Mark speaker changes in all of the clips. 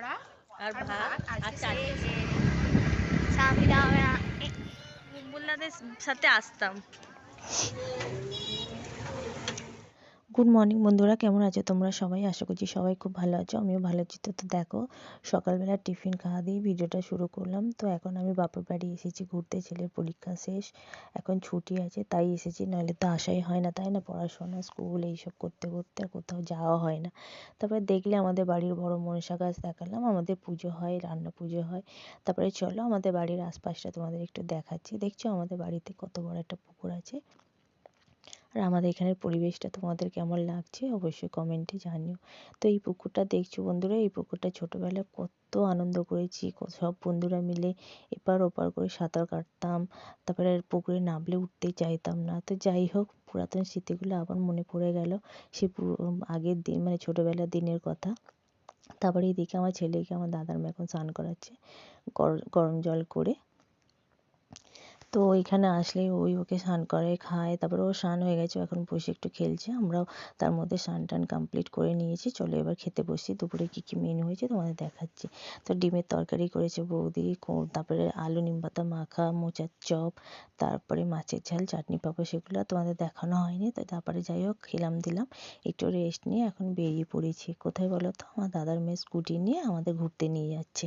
Speaker 1: বড়া
Speaker 2: আর ভাত? আর চাটনি
Speaker 1: সে সামিরা
Speaker 2: মুকুলদাদের সাথে আসতাম।
Speaker 3: গুড মর্নিং বন্ধুরা। কেমন আছো তোমরা সবাই? আশা করছি সবাই খুব ভালো আছো। আমিও ভালো আছি। তো দেখো, সকালবেলা টিফিন খাওয়া দিয়ে ভিডিওটা শুরু করলাম। তো, এখন আমি বাপের বাড়ি এসেছি ঘুরতে। ছেলের পরীক্ষা শেষ। এখন ছুটি আছে, তাই এসেছি। নাহলে তো আসাই হয় না, তাই না? পড়াশোনা, স্কুল, এইসব করতে করতে আর কোথাও যাওয়া হয় না। তারপরে দেখলে আমাদের বাড়ির বড় মনসা গাছ দেখালাম। আমাদের পুজো হয়, রান্না পুজো হয়। তারপরে চলো আমাদের বাড়ির আশপাশটা তোমাদের একটু দেখাচ্ছি। দেখছ আমাদের বাড়িতে কত বড় একটা পুকুর আছে। আর আমাদের এখানের পরিবেশটা তোমাদের কেমন লাগছে অবশ্যই কমেন্টে জানিও। তো এই পুকুরটা দেখছ বন্ধুরা, এই পুকুরটা ছোটোবেলায় কত আনন্দ করেছি সব বন্ধুরা মিলে এপার ওপার করে সাঁতার কাটতাম, তারপরে পুকুরে নামলে উঠতেই চাইতাম না। তো যাই হোক, পুরাতন স্মৃতিগুলো আবার মনে পড়ে গেল সে আগের দিন মানে ছোটোবেলার দিনের কথা। তারপরে এদিকে আমার ছেলেকে আমার দাদার মেয়ে এখন স্নান করাচ্ছে গরম জল করে। তো ওইখানে আসলে ওই ওকে স্নান করায় খায়, তারপরে ও স্নান হয়ে গেছে এখন বসে একটু খেলছে, আমরাও তার মধ্যে স্নান টান কমপ্লিট করে নিয়েছি, চলো এবার খেতে বসি, দুপুরে কী কী মেনু হয়েছে তোমাদের দেখাচ্ছি। তো ডিমের তরকারি করেছে বৌদি তারপরে আলু, নিম পাতা মাখা, মোচার চপ, তারপরে মাছের ঝাল, চাটনি পাপড় সেগুলো তোমাদের দেখানো হয়নি, তো তারপরে যাই হোক খেলাম দিলাম, একটু রেস্ট নিয়ে এখন বেরিয়ে পড়েছি। কোথায় বলো তো? আমার দাদার মেয়ে স্কুটি নিয়ে আমাদের ঘুরতে নিয়ে যাচ্ছে।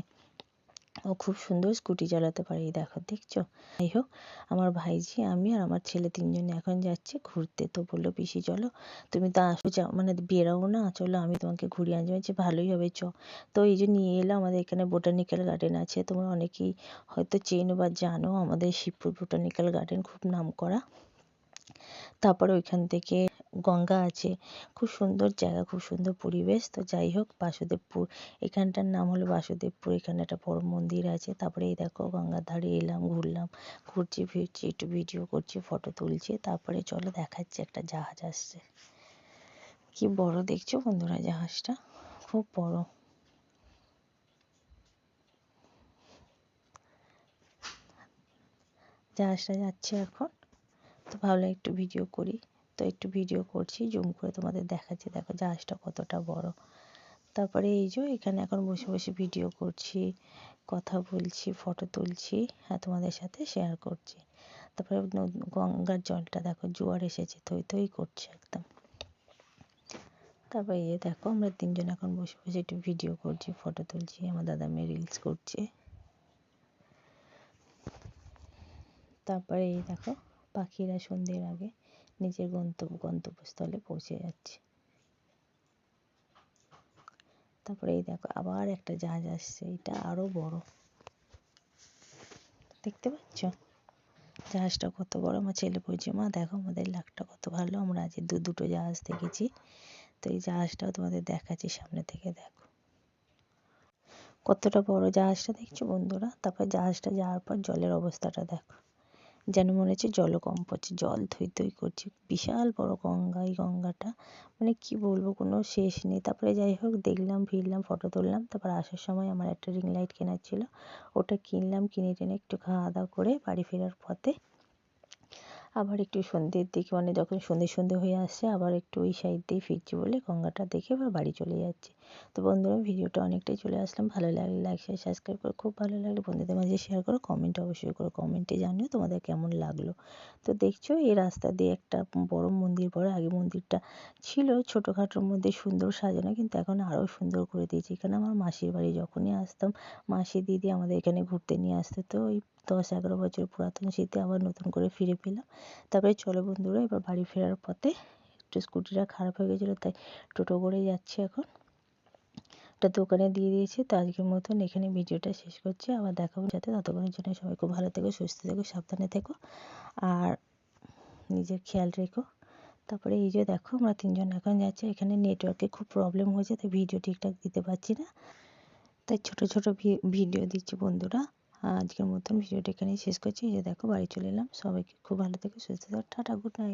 Speaker 3: ও খুব সুন্দর স্কুটি চালাতে পারে, এই দেখো, দেখছ? যাই হোক, আমার ভাইঝি আমি আর আমার ছেলে তিনজন এখন যাচ্ছি ঘুরতে। তো বলল, পিসি, চলো, তুমি তো আসো মানে বেরাও না, চলো, আমি তোমাকে ঘুরিয়ে আনছি। বলছি, ভালোই হবে, চ। তো এই যে নিয়ে এলো আমাদের এখানে বোটানিক্যাল গার্ডেন আছে, তোমরা অনেকেই হয়তো চেনো বা জানো, আমাদের শিবপুর বোটানিক্যাল গার্ডেন খুব নাম করা তারপরে ওইখান থেকে গঙ্গা আছে। খুব সুন্দর জায়গা, খুব সুন্দর পরিবেশ। তো যাই হোক, বাসুদেবপুর। এখানটার নাম হলো বাসুদেবপুর। এখানে একটা বড় মন্দির আছে। তারপরে এই দেখো, গঙ্গার ধারে এলাম, ঘুরলাম। ঘুরছি, ফিরছি, একটু ভিডিও করছি ফটো তুলছি। তারপরে চলো দেখাচ্ছি, একটা জাহাজ আসছে। কি বড় দেখছ বন্ধুরা জাহাজটা? খুব বড়। জাহাজটা যাচ্ছে এখন। তো ভাবলাম একটু ভিডিও করি। তো একটু ভিডিও করছি, জুম করে তোমাদের দেখাচ্ছি। দেখো জাহাজটা কতটা বড়। তারপরে এই যে এখানে এখন বসে বসে ভিডিও করছি, কথা বলছি ফটো তুলছি আর তোমাদের সাথে শেয়ার করছি। তারপরে গঙ্গার জলটা দেখো জোয়ার এসেছে, থই থই করছে একদম। তারপরে এই দেখো আমরা তিনজন এখন বসে বসে একটু ভিডিও করছি ফটো তুলছি, আমার দাদা মেয়ে রিলস করছে। তারপরে এই দেখো পাখিরা সন্ধ্যের আগে নিজের গন্তব্য, গন্তব্যস্থলে পৌঁছে যাচ্ছে। তারপরে এই দেখো আবার একটা জাহাজ আসছে, এটা আরও বড়। দেখতে পাচ্ছ? জাহাজটা কত বড়? আমার ছেলে বলছে, মা, দেখো আমাদের লাখটা কত ভালো, আমরা আজ দু, দুটো জাহাজ দেখেছি। তো এই জাহাজটাও তোমাদের দেখাচ্ছি সামনে থেকে, দেখো। কতটা বড় জাহাজটা দেখছ বন্ধুরা? তারপর জাহাজটা যাওয়ার পর জলের অবস্থাটা দেখো। যেন মনে হচ্ছে জলও কম পড়ছে, জল থই থই করছে। বিশাল বড় গঙ্গা, এই গঙ্গাটা। মানে কি বলব, কোনো শেষ নেই। তারপরে যাই হোক, দেখলাম, ফিরলাম ফটো তুললাম। তারপর আসার সময় আমার একটা রিং লাইট কেনার ছিল। ওটা কিনলাম, কিনে টেনে একটু খাওয়া দাওয়া করে বাড়ি ফেরার পথে আবার একটু সন্ধ্যের দিকে মানে যখন সন্ধে সন্ধে হয়ে আসছে, আবার একটু ওই সাইড দিয়ে ফিরছি বলে গঙ্গাটা দেখে এবার বাড়ি চলে যাচ্ছি। তো বন্ধুরা, ভিডিওটা অনেকটাই চলে আসলাম। ভালো লাগলে লাইক শেয়ার সাবস্ক্রাইব করে। খুব ভালো লাগলে বন্ধুদের মাঝে শেয়ার করো। কমেন্ট অবশ্যই করো। কমেন্টে জানিও তোমাদের কেমন লাগল। তো দেখছ, এই রাস্তা দিয়ে একটা বড় মন্দির পরে আগে মন্দিরটা ছিল। ছোটোখাটোর মধ্যে সুন্দর সাজানো, কিন্তু এখন আরও সুন্দর করে দিয়েছে। এখানে আমার মাসির বাড়ি যখনই আসতাম, মাসি দিদি আমাদের এখানে ঘুরতে নিয়ে আসতো। তো ওই দশ এগারো বছর পুরাতন স্মৃতি আবার নতুন করে ফিরে পেলাম। তারপরে চলো বন্ধুরা, এবার বাড়ি ফেরার পথে একটু স্কুটিটা খারাপ হয়ে গেছিল, তাই টোটো করে যাচ্ছি এখন। একটা দোকানে দিয়ে দিয়েছি, তো আজকের মতন এখানে ভিডিওটা শেষ করছি। আবার দেখাবো যাতে ততক্ষণের জন্য সবাই খুব ভালো থেকো, সুস্থ থেকো, সাবধানে থেকো আর নিজের খেয়াল রেখো। তারপরে এই যে দেখো, আমরা তিনজন এখন যাচ্ছি। এখানে নেটওয়ার্কে খুব প্রবলেম হয়েছে, তাই ভিডিও ঠিকঠাক দিতে পারছি না। তাই ছোট ছোট ভিডিও দিচ্ছি বন্ধুরা। আজকের মতন ভিডিওটা এখানেই শেষ করছি। এই যে দেখো, বাড়ি চলে এলাম। সবাইকে খুব ভালো থেকো, সুস্থ থাকো। Tata good night